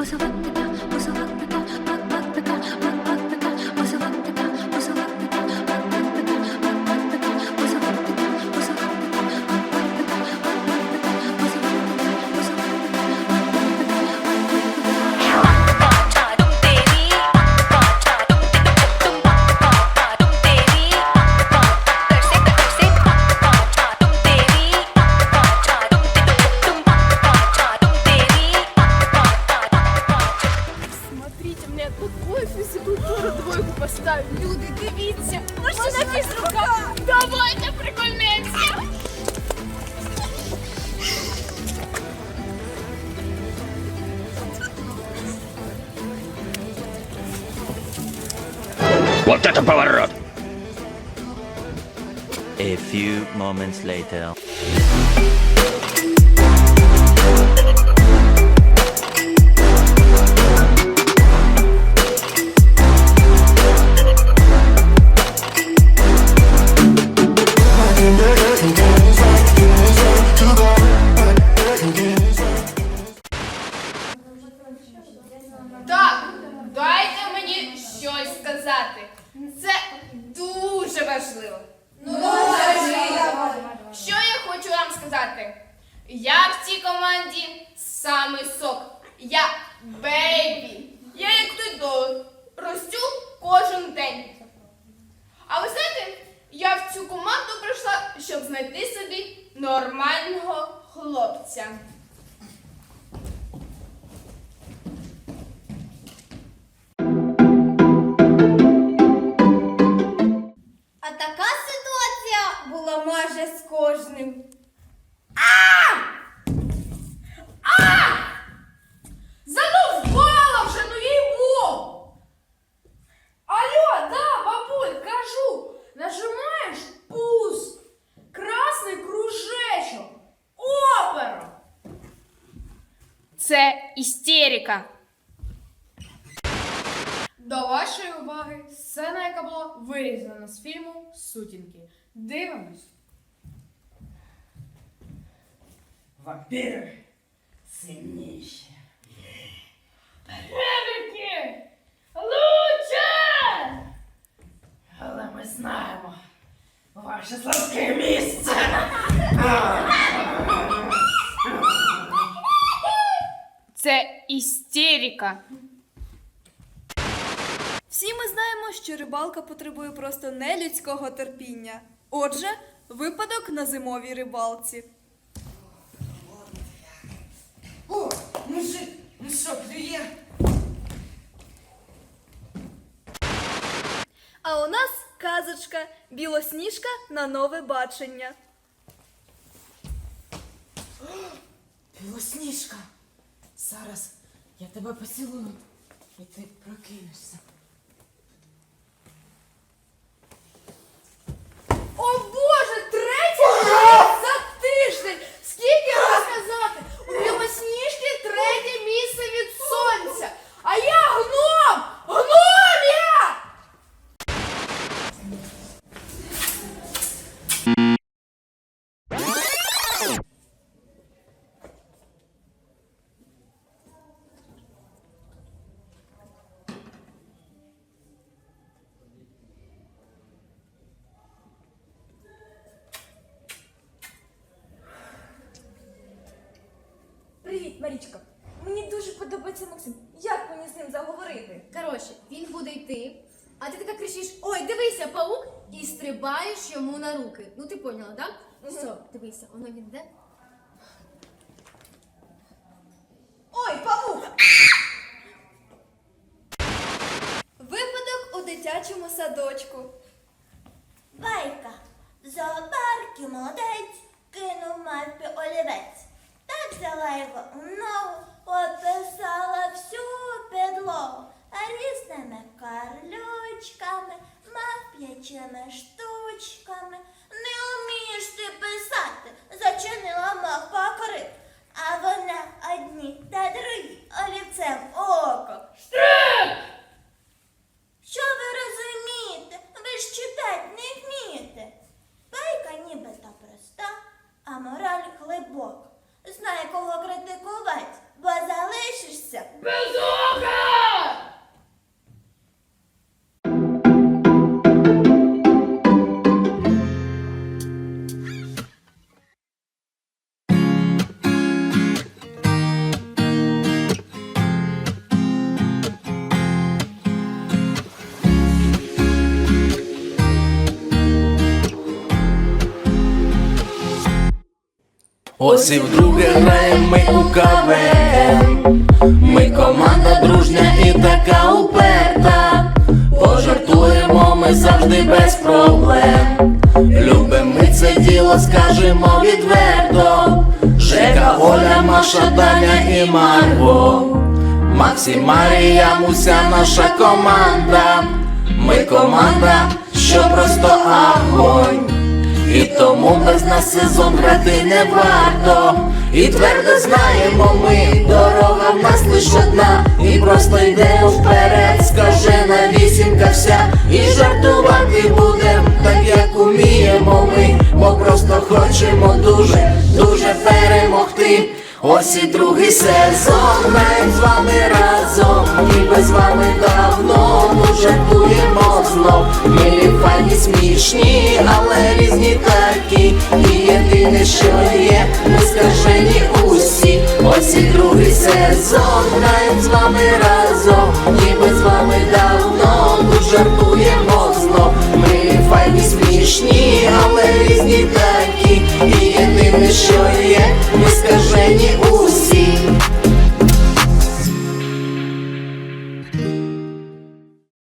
Pusa, pusa, pusa, pusa, pusa, pusa, Вот это поворот! A few moments later. Так, дайте мені щось сказати. Важливо. Ну, Що я хочу вам сказати? Я в цій команді самий сок. Я бейбі. Я як той долар. Ростю кожен день. А ви знаєте, я в цю команду прийшла, щоб знайти собі нормального хлопця. З кожним. Задовбала вже, ну їй богу! Алло, да, бабуль, кажу, нажимаєш пуск, красний кружечок, опера. Це істерика. До вашої уваги сцена, яка була вирізана з фільму Сутінки. Дивимось. Вампіри сильніші. Медики! Лучше! Але ми знаємо ваше слабке місце. Це істерика. Всі ми знаємо, що рибалка потребує просто нелюдського терпіння. Отже, випадок на зимовій рибалці. О, мужик, ну що, клює? А у нас казочка Білосніжка на нове бачення. Білосніжка. Зараз я тебе поцілую, і ти прокинешся. Він а ти така кричиш: Ой, дивися, паук! І стрибаєш йому на руки. Ну ти поняла, так? Ну все, дивися, воно він йде. Ой, павук! Випадок у дитячому садочку. Байка. В зоопаркі молодець кинув мавпі олівець. Та взяла його у ногу, описала всю підлогу різними карлючками, мавп'ячими штучками. Ось і вдруге граємо ми у КВН. Ми команда дружня і така уперта. Пожартуємо ми завжди без проблем. Любим ми це діло, скажемо відверто. Жека, Оля, Маша, Даня і Марго. Максі, Марія, Муся, наша команда. Ми команда, що просто огонь і тому без нас сезон грати не варто. І твердо знаємо ми, дорога в нас лише одна, і просто йдемо вперед, скажена вісімка вся, і жартувати будем, так як уміємо ми, бо просто хочемо дуже, дуже перемогти. Ось і другий сезон, граєм з вами разом, ніби з вами давно, ну жартуємо знов. Милі файні смішні, але різні